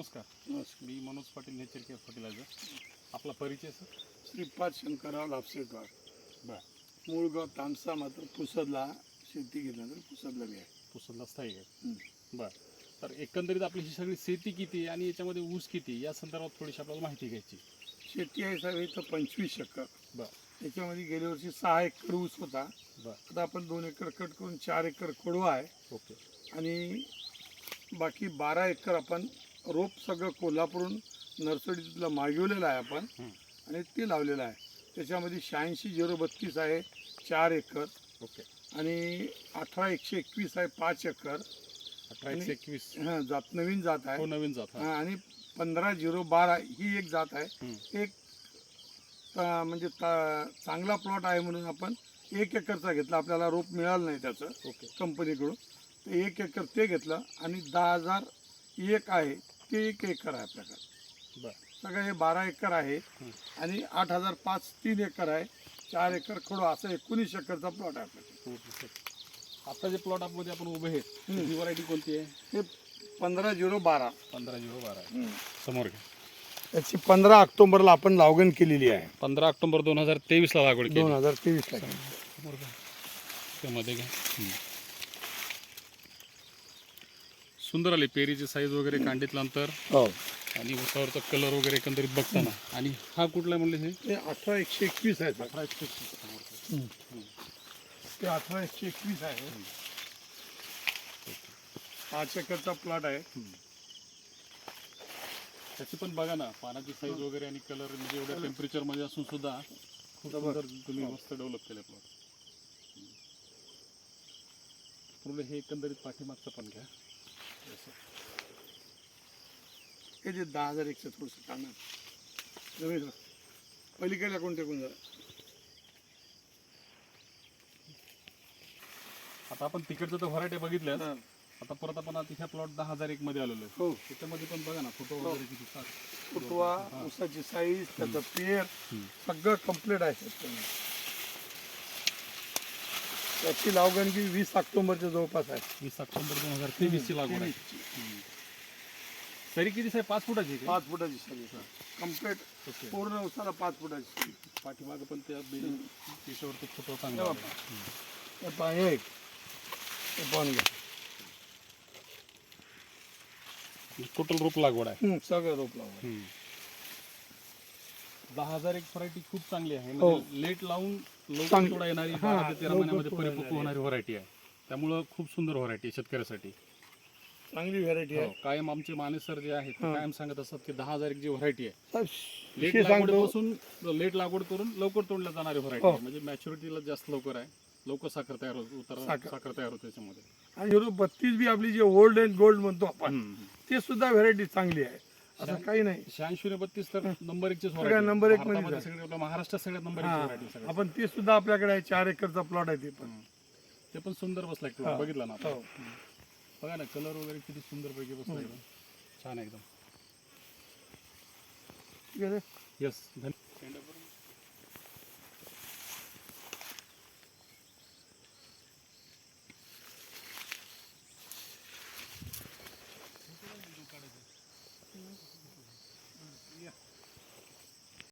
नमस्कार. नमस्कार. मी Manoj Patil nature care fertiliser. आपला परिचय सर? श्रीपाद शंकरराव लापसेकर. बर. मूळ गाव तामसा मात्र पुसदला शेती केल्यानंतर पुसदला मी आहे. पुसदला स्थायिक आहे. बर. तर एकंदरीत आपली ही सगळी शेती किती आहे आणि याच्यामध्ये ऊस किती या संदर्भात थोडीशी आपल्याला माहिती घ्यायची. शेती आहे साहेब इथं पंचवीस एकर. बर. त्याच्यामध्ये गेल्या वर्षी सहा एकर ऊस होता. बर. आता आपण दोन एकर कट करून चार एकर कोडवा आहे. ओके. आणि बाकी बारा एकर आपण रोप सगळं कोल्हापूरून नर्सरीतलं मागवलेलं आहे आपण. हं. आणि ते लावलेलं आहे. त्याच्यामध्ये शहाऐंशी झिरो बत्तीस आहे चार एकर. ओके. आणि अठरा एकशे एकवीस आहे पाच एकर. अठरा एकशे एकवीस. हा, जात नवीन जात हो आहे नवीन जात हा. हा, आणि पंधरा झिरो बारा ही एक जात आहे. हं. एक ता- म्हणजे ता- चांगला प्लॉट आहे म्हणून आपण एक एकरचा घेतला. आपल्याला रोप मिळालं नाही त्याचं. ओके. कंपनीकडून. तर एक एकर ते घेतलं. आणि दहा हजार एक आहे. एक एकर आहे आपल्याकडे. बर. सगळं हे बारा एकर आहे. आणि आठ हजार पाच तीन एकर आहे. चार एकर खडो असं एकोणीस एकरचा प्लॉट आहे आपल्याकडे. आता जे प्लॉटमध्ये आपण उभे आहेत हं. व्हरायटी कोणती आहे? हे पंधरा झिरो बारा. पंधरा झिरो बारा आहे. समोर घ्या. याची पंधरा ऑक्टोबरला आपण लागण केलेली आहे. पंधरा ऑक्टोबर दोन हजार तेवीस ला लागवड दोन हजार तेवीसला त्यामध्ये घ्या हं. सुंदर आली. पेरीची साईज वगैरे कांडीतलं अंतर हो. आणि उसावरचा कलर वगैरे एकंदरीत बघताना. आणि हा कुठला म्हणले हे? ते अठरा एकशे एकवीस आहे. अठरा एकशे एकवीस. हं. ते अठरा एकशे एकवीस आहे. पाच एकरचा प्लॉट आहे. हं. त्याची पण बघा ना पानाची साईज वगैरे आणि कलर म्हणजे एवढ्या टेम्परेचरमध्ये असून सुद्धा खूप. सुंदर तुम्ही मस्त डेव्हलप केलं प्लॉट पूर्ण हे एकंदरीत पाठीमागचं पण घ्या. हे जे दहा हजार एकशे थोडंसं काढणार जमेल का? पलीकडल्या कोणत्या कोण आता आपण तिकडचं तर व्हरायटी बघितल्या हा. आता परत आपण ह्या प्लॉट दहा हजार एक मध्ये आलेलो हो त्याच्यामध्ये पण बघा ना फोटो वगैरे किती. फुटवा. ऊसाची साईज त्याचं पेर. सगळं कंप्लीट आहे त्याची लावगण की वीस ऑक्टोबरच्या जवळपास आहे. वीस ऑक्टोबर दोन हजार तेवीस ची लागवड आहे. तेवीसची. सरी किती साहेब? पाच फुटाची आहे का? पाच फुटाची साईज कंप्लीट ओके. पूर्ण उसाला पाच फुटाची साईज पाठीमागं पण त्या बेली पिशवरती फोटो चांगला. हे पहा, हे एक. हे पाहून घ्या. टोटल रोप लागवड आहे. सगळं रोप हम्म. दहा हजार एक व्हरायटी खूप चांगली आहे हो. म्हणजे लेट लावून लवकर चांगली. येणारी हा, बारा ते तेरा लवकर महिन्यामध्ये परिपक्व होणारी व्हरायटी आहे त्यामुळं खूप सुंदर व्हरायटी आहे शेतकऱ्यासाठी चांगली व्हेरायटी हो, आहे कायम आमचे माने सर जे आहेत ते हा. कायम सांगत असतात की दहा हजार एक जी व्हरायटी आहे लेट विषय सांगतो लागवडीपासून लेट लागवड करून लवकर तोडल्या जाणारी व्हरायटी हो. आहे म्हणजे मॅच्युरिटीला जास्त लवकर आहे लवकर साखर तयार होत उतर साखर. साखर तयार होते त्याच्यामध्ये आणि हिरो बत्तीस बी आपली जे ओल्ड अँड गोल्ड म्हणतो आपण हम्म. ते सुद्धा व्हेरायटी चांगली आहे असं काही नाही. शहाऐंशी ने बत्तीस तर नंबर एकचीच सगळ्या number एक आपल्या महाराष्ट्रात सगळ्यात नंबर हा. एकची सगळ्यात. आपण ते सुद्धा आपल्याकडे आहे. चार एकरचा प्लॉट आहे ते पण. ते पण सुंदर बसलाय हा. बघितला ना आपण? हो. बघा ना कलर वगैरे किती सुंदर पैकी बसला एकदम छान एकदम. ठीक आहे येस धन्यवाद